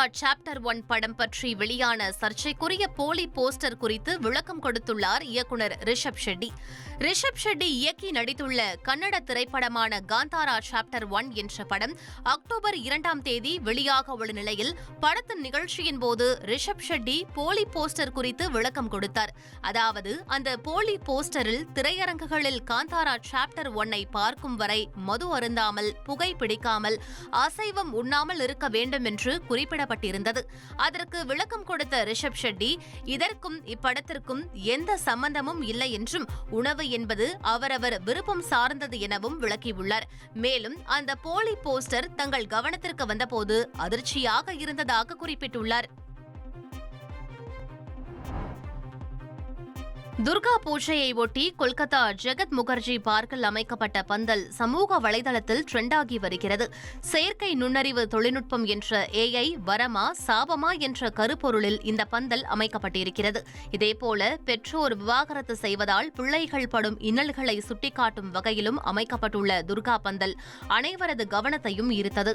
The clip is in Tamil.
Kantara chapter one படம் பற்றி வெளியான சர்ச்சைக்குரிய போலி போஸ்டர் குறித்து விளக்கம் கொடுத்துள்ளார் இயக்குனர் ரிஷப் ஷெட்டி. ரிஷப் ஷெட்டி இயக்கி நடித்துள்ள கன்னட திரைப்படமான காந்தாரா சாப்டர் ஒன் என்ற படம் அக்டோபர் இரண்டாம் தேதி வெளியாக உள்ள நிலையில் படத்தின் நிகழ்ச்சியின் போது ரிஷப் ஷெட்டி போலி போஸ்டர் குறித்து விளக்கம் கொடுத்தார். அதாவது அந்த போலி போஸ்டரில் திரையரங்குகளில் காந்தாரா சாப்டர் ஒன்னை பார்க்கும் வரை மது அருந்தாமல் புகை பிடிக்காமல் அசைவம் உண்ணாமல் இருக்க வேண்டும் என்று குறிப்பிட குறிப்பிடப்பட்டிருந்தது அதற்கு விளக்கம் கொடுத்த ரிஷப் ஷெட்டி இதற்கும் இப்படத்திற்கும் எந்த சம்பந்தமும் இல்லை என்றும் உணவு என்பது அவரவர் விருப்பம் சார்ந்தது எனவும் விளக்கியுள்ளார். மேலும் அந்த போலி போஸ்டர் தங்கள் கவனத்திற்கு வந்தபோது அதிர்ச்சியாக இருந்ததாக குறிப்பிட்டுள்ளார். துர்கா பூஜையை ஒட்டி கொல்கத்தா ஜெகத் முகர்ஜி பார்க்கில் அமைக்கப்பட்ட பந்தல் சமூக வலைதளத்தில் ட்ரெண்டாகி வருகிறது. செயற்கை நுண்ணறிவு தொழில்நுட்பம் என்ற ஏஐ வரமா சாபமா என்ற கருப்பொருளில் இந்த பந்தல் அமைக்கப்பட்டிருக்கிறது. இதேபோல பெற்றோர் விவாகரத்து செய்வதால் பிள்ளைகள் படும் இன்னல்களை சுட்டிக்காட்டும் வகையிலும் அமைக்கப்பட்டுள்ள துர்கா பந்தல் அனைவரது கவனத்தையும் ஈர்த்தது.